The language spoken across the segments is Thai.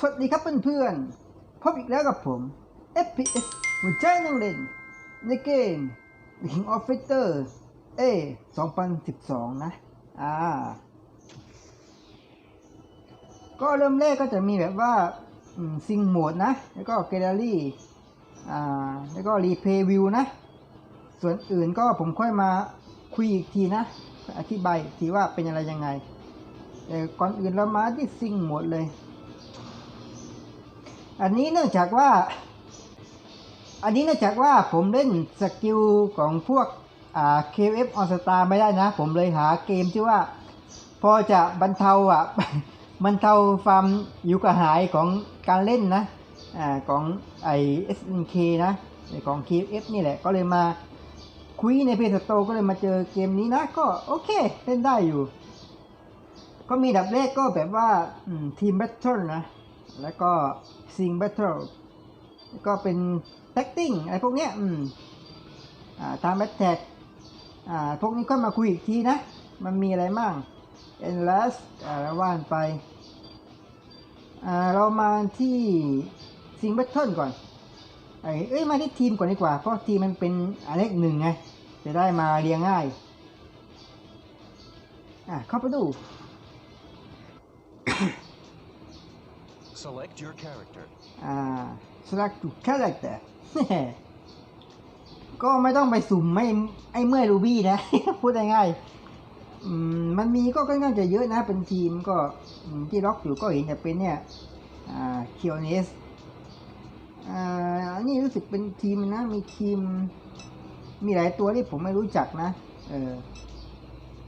สวัสดีครับเพื่อนๆ พบอีกแล้วกับผม FPS หัวใจนังเล่น ในเกม The King of Fighter A 2012 นะ อ่า ก็เริ่มแรกก็จะมีแบบว่าซิงโหมดนะ แล้วก็แกลเลอรี่ อ่า แล้วก็รีเพย์วิวนะ ส่วนอื่นก็ผมค่อยมาคุยอีกทีนะ อธิบายอีกทีว่าเป็นอะไรยังไงแต่ก่อนอื่นเรามาที่ซิงโหมดเลย อันนี้เนื่องจากว่า อันนี้เนื่องจากว่าผมเล่นสกิลของพวกอ่า KF On Star ไม่ได้นะ ผมเลยหาเกมที่ว่า พอจะบรรเทาอะบรรเทาความอยู่กระหายของการเล่นนะอ่าของไอ SNK นะของ KF นี่แหละก็เลยมาคุยในเพจสโตก็เลยมาเจอเกมนี้นะก็โอเคเล่นได้อยู่ ก็มีดับแรกก็แบบว่าทีมแบทเทิลนะ แล้วก็ซิงแบทเทิลก็เป็นแท็กติ้งอะไรพวกเนี้ยอืมอ่าตามแบทแท็กอ่าพวกนี้ก็มาคุยอีกทีนะ มันมีอะไรบ้างเอ็นลัสอ่าแล้วว่านไปอ่าเรามาที่ซิงแบทเทิลก่อนไอ้เอ้ยมาที่ทีมก่อนดีกว่า เพราะทีมมันเป็นอันเลขหนึ่งไงจะได้มาเรียงง่ายอะเข้าไปดู Select your character. อ่า select to character ก็ไม่ต้องไปสุ่มไม่ไอ้เมื่อยรูบี้นะ พูดง่ายๆมมันมีก็ค่อนข้างจะเยอะนะ เป็นทีมก็ที่ล็อกอยู่ก็เห็นจะเป็นเนี่ยอ่าเคียวเนสอ่าอันนี้รู้สึกเป็นทีมนะ มีทีม มีหลายตัวที่ผมไม่รู้จักนะ เออ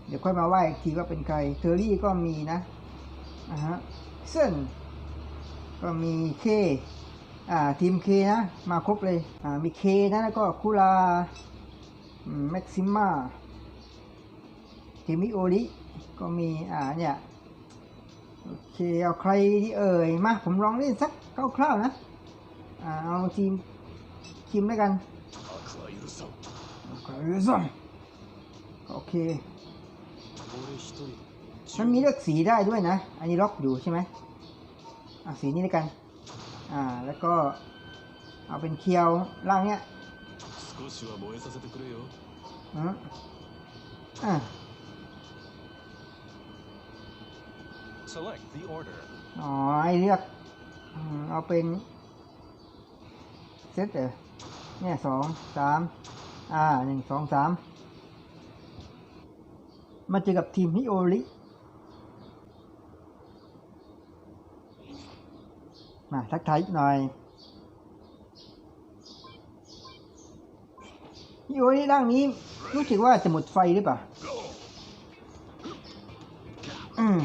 เดี๋ยวค่อยมาว่าอีกทีว่าเป็นใคร เทอรี่ก็มีนะอ่าฮะเส้น ก็มีเคทีมเคนะมาครบเลยมีเคนะแล้วก็คูลาแม็กซิม่าทีมิโอริก็มีอ่าเนี่ยโอเคเอาใครดีเอ่ยมาผมลองเล่นสักคร่าวๆนะอ่าเอาทีมคิมด้วยกันโอเคมันมีเลือกสีได้ด้วยนะ อันนี้ล็อกอยู่ใช่ไหม สีนี้ด้วยกัน อ่า แล้วก็เอาเป็นเคียวล่างเนี้ยอ่ the order. อ๋อให้เลือกเอาเป็นเซตเเนี่ยสองสามอ่าหนึ่งสองสามมาเจอกับทีมฮิโอริ มาทักทายอีกหน่อยฮิโอริร่างนี้รู้สึกว่าจะหมดไฟหรือเปล่าอืม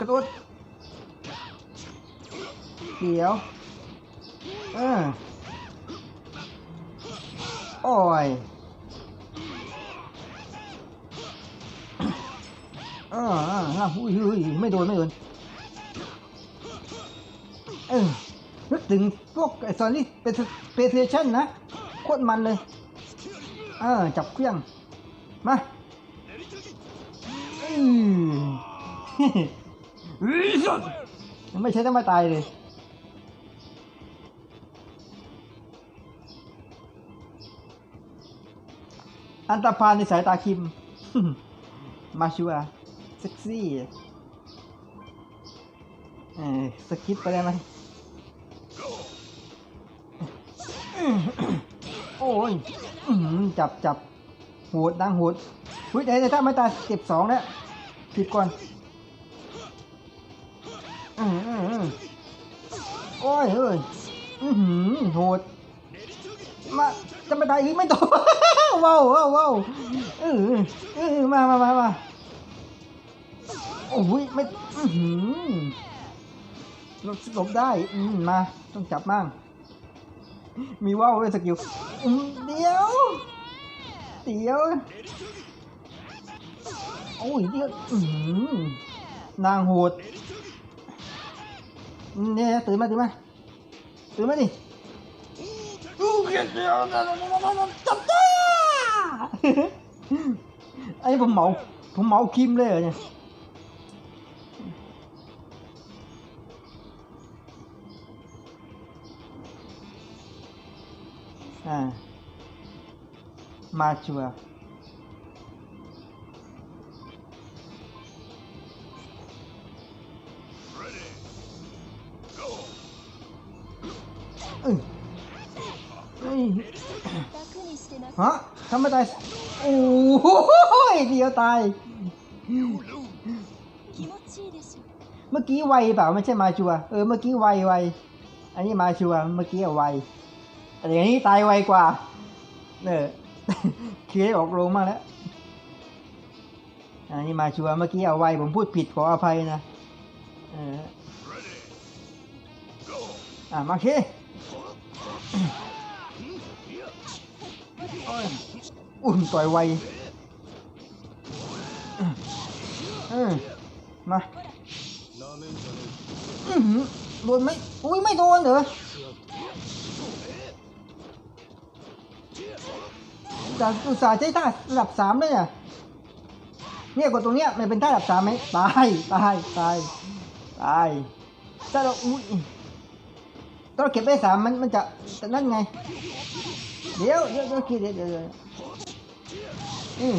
กระโดดเดี๋ยวเออโอ้ยเออเออเอออุ้ยอุ้ยไม่โดน ไม่โดน ถึงพวกไอ้ซอนนี่เป็นเพย์เทชันนะโคตรมันเลย เออ จับเครื่อง มาอืมยังไม่ใช่ต้องมาตายเลยอันตรพานในสายตาคิม มาชัวร์เซ็กซี่ เออสคิปไปได้ไหม โอ้ยจับจับโหดดังโหดหุ้ยเดี๋ยถ้าไม่ตายเก็บสองแล้วผิดก่อนอืมอืมอืมโอ้ยเฮ้ยอือหือโหดมาจะไม่ตายอีกไม่ตกว้าวว้าวว้าวเออเออมามามามาโอ้ยไม่อือหือหลบหลบได้อืมมาต้องจับมั่ง มีว่าวด้วยสกิลเดียวเดียวโอ้ยเดียวนางโหดเนี่ยตื่นมาตื่นมาตื่นมาดิอู้เกียดเดียวจับจ้าไอ้ผมเมาผมเมาคิมเลยเหรอเนี่ย มาชัวฮะทำไมตายโอ้โหเดียวตาย เมื่อกี้ไวเปล่าไม่ใช่มาชัว เออ เมื่อกี้ไวไว อันนี้มาชัว เมื่อกี้ไว แต่อย่างนี้ตายไวกว่าเนี่เคลียออกลงมาแล้ว อันนี้มาชัวเมื่อกี้เอาไว้ผมพูดผิดขออภัยนะอ่ามาเคอุ้มต่อยไวมาโดนไหมอุ้ยไม่โดนเหรอ จาอุตส่าห์ใช้ท่าระดับสามเลยอะเนี่ยกดตรงเนี้ยมันเป็นท่าระดับสามไหมตายตายตายตายถ้าเราอุ้ยถ้าเเก็บได้สามมันมันจะนั่นไง เดี๋ยวเดี๋ยวเดี๋เดี๋ยวเดี๋ยวอืม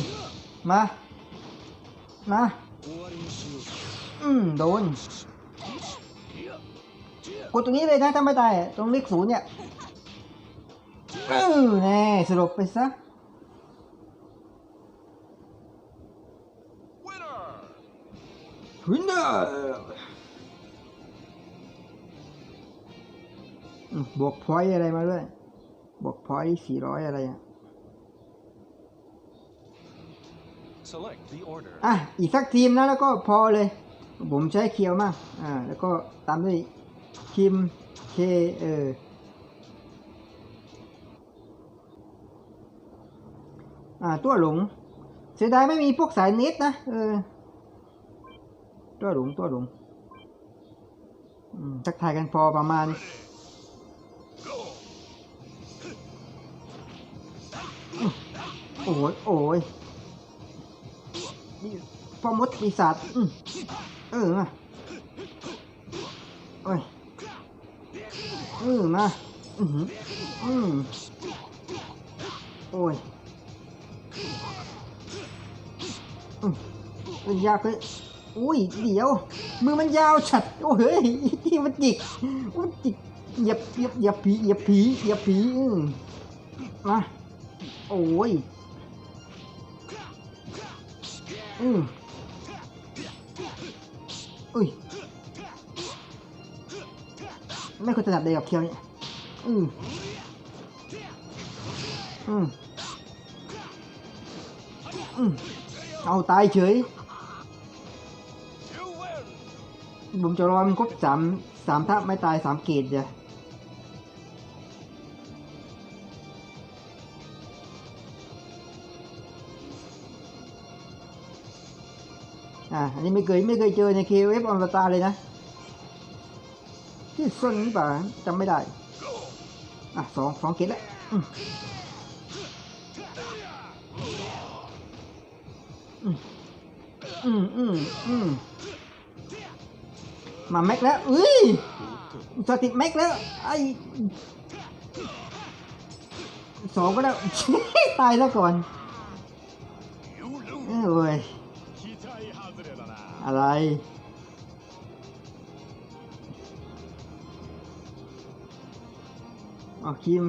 มามาอืมโดนกดตรงนี้เลยนะถ้าไม่ตายตรงเลขศูนย์เนี่ยเออแน่สรุปไปซะ Winner วินเนอร์บวกพอยต์อะไรมาด้วย บวกพอยต์สี่ร้อยอะไรอะ Select the order อะ อีกสักทีมนะแล้วก็พอเลย ผมใช้เคียวมาก อ่า แล้วก็ตามด้วยคิมเคเอออ่า ตัวหลง เสียดายไม่มีพวกสายเน็ตนะ เออ ตัวหลงตัวหลงอืมทักทายกันพอประมาณโอ้ยโอ้ยพอมดปีศาจเออมาโอ้ยเออมาอือหืออืมโอ้ยอืมยากเลย อุ้ยเดี๋ยว มือมันยาวฉัดโอ้เฮ้ยที่มันจิกมันจิกเหยียบเหยียบเหยียบผีเหยียบผีเหยียบผีอืมมาโอ้ยอืมอุ้ยไม่ควรจะดับเลยกับเคียวเนี่ยอืมอืมอืมเอาตายเฉย ผมจะรอมันครบสามสามท่าไม่ตายสามเกตจ้ะอ่าอันนี้ไม่เคยไม่เคยเจอใน KOF ออนสตาเลยนะ ที่ส้นนี้ป่ะจำไม่ได้ อะสองสองเกตแล้วอืมอืมอืมอืม มาแม็กแล้วอุ้ยสติแม็กแล้วไอ้สองก็ได้ ตายแล้วก่อนโอ้ยอะไรออกคิม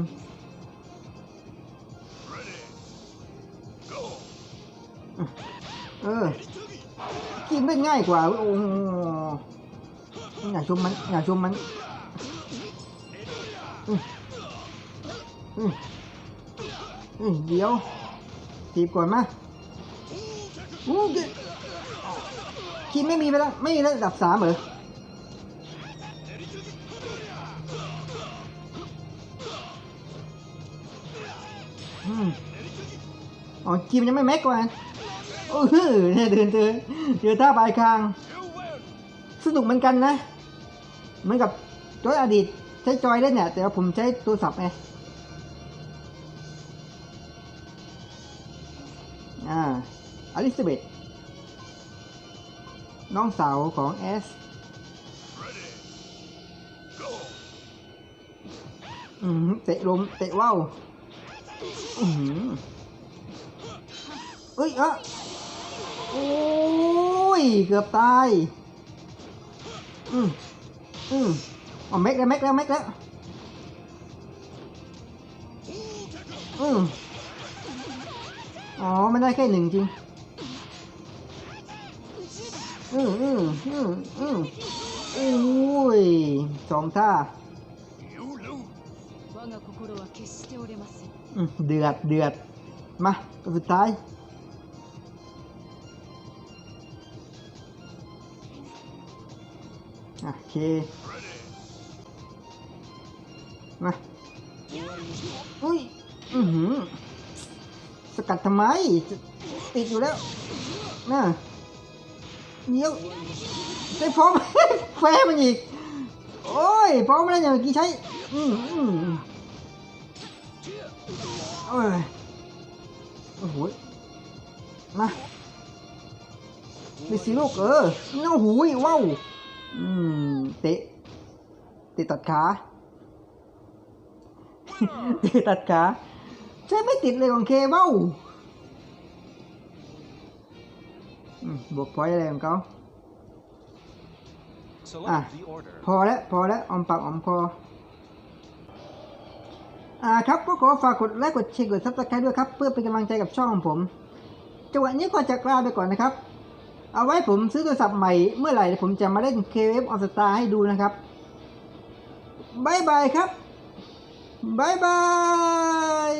เออคิมได้ง่ายกว่าโอ้ อย่าชมมัน อย่าชมมันอืมอืมอืมเดี๋ยวตีบก่อนมาอู้เดี๋ยวคิมไม่มีไปแล้ว ไม่มีระดับสามเหรอออ๋อคิมยังไม่แม็กกว่าโอ้โหเนี่ยเดินเจอเจอท่าปลายคาง สนุกเหมือนกันนะ เหมือนกับจอยอดีตใช้จอยเล่นเนี่ย แต่ว่าผมใช้โทรศัพท์ไงอ่าอลิซาเบธน้องสาวของแอสอืมเตะลมเตะว่าวอือหือเอ้ยอะโอ้ย เกือบตาย อืมอืมอ๋อเม็กแล้วเม็กแล้วเม็กแล้วอืมอ๋อไม่ได้แค่หนึ่งจริง อืมอืมอืมอืมอุ้ยสองท่าเดือดเดือดมาสุดท้าย โอเค มาอุ้ย อือหือ สกัดทำไม ติดอยู่แล้ว น่ะเดี๋ยวได้พร้อม แฟมันอีก โอ้ย พร้อมแล้วอย่างเมื่อกี้ใช้ อืมอืมโอ้ย โอ้โห มาไปสิลูกเออเน้าหูยว้าว อืมเตะเตะตัดขาเตะตัดขาใช่ไม่ติดเลยของเคเบ้าอืมบวกพอยต์อะไรของเขา Select Ah. the order. พอแล้วพอแล้วออมปากออมคออ่าครับก็ขอฝากกดไลค์กดแชร์กดซับสไครต์ด้วยครับ เพื่อเป็นกำลังใจกับช่องของผมจังหวะนี้ก็จะลาไปก่อนนะครับ เอาไว้ผมซื้อโทรศัพท์ใหม่เมื่อไหร่ผมจะมาเล่น KF All Star ให้ดูนะครับบายบายครับบายบาย